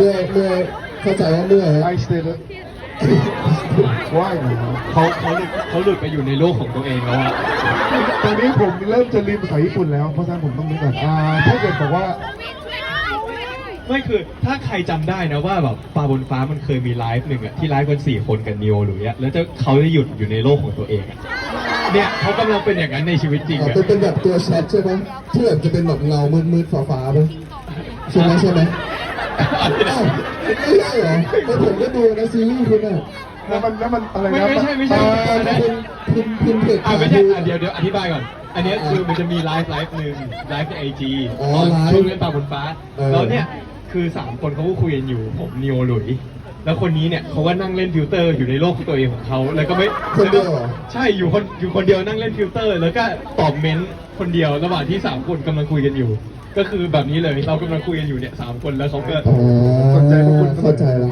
เมื่อยเมื่อยเข้าใจว่าเมื่อย I stayed up. Why เขาเขาหลุดเขาหลุดไปอยู่ในโลกของตัวเองแล้วอะตอนนี้ผมเริ่มจะลืมภาษาญี่ปุ่นแล้ว เพราะฉะนั้นผมต้องนึกก่อนอ่าถ้าเกิดบอกว่า ไม่คือถ้าใครจำได้นะว่าแบบปลาบนฟ้ามันเคยมีไลฟ์หนึ่งอะที่ไลฟ์กันสี่คนกับนิโอหรืออะแล้วจะเขาจะหยุดอยู่ในโลกของตัวเองอะเนี่ยเขากำลังเป็นอย่างนั้นในชีวิตจริงอ๋ออะเป็นเป็นแบบตัวแชทใช่ไหมที่แบบจะเป็นแบบเงามืดๆฟ้าๆไหมใช่ไหมใช่ไหม อ้าวไม่ใช่เหรอแต่ผมก็ดูนะซีรีส์คุณอะแล้วมันแล้วมันอะไรไม่นะไม่ใช่ไม่ใช่อ่าอันนั้นคุณพิมพ์เพจอ่าไม่ใช่อะเดี๋ยวเดี๋ยวอธิบายก่อน อันเนี้ยคือมันจะมีไลฟ์ไลฟ์หนึ่งไลฟ์ในไอจีอ๋อไลฟ์ช่วงเล่นปลาบนฟ้า เออ แล้วเนี่ยคือสามคนเขาก็คุยกันอยู่ผมนิโอหลุย แล้วคนนี้เนี่ยเขาก็นั่งเล่นฟิลเตอร์อยู่ในโลกของตัวเองของเขาแล้วก็ไม่คนเดียวเหรอ ใช่อยู่คนอยู่คนเดียวนั่งเล่นฟิลเตอร์ แล้วก็ตอบเมนต์คนเดียวระหว่างที่สามคนกำลังคุยกันอยู่ ก็คือแบบนี้เลยเรากำลังคุยกันอยู่เนี่ยสามคนแล้วเขาก็ อ๋อเข้าใจแล้วเข้าใจแล้ว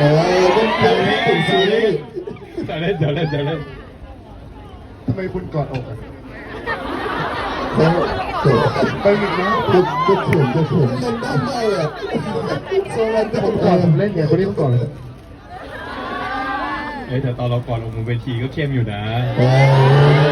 อ๋อก็เป็นถึงซีรีส์จะเล่นจะเล่นจะเล่นทำไมคุณกอดอกอะเขาเกิดไปอีกนะก็ก็เขินก็เขินมันได้ไหมอะโซลันแต่ได้ผมไหมกอดผมเล่นไงคนนี้ต้องกอดเลยเอ้ยแต่ตอนเราก่อนลงบนเวทีก็เข้มอยู่นะอ๋อ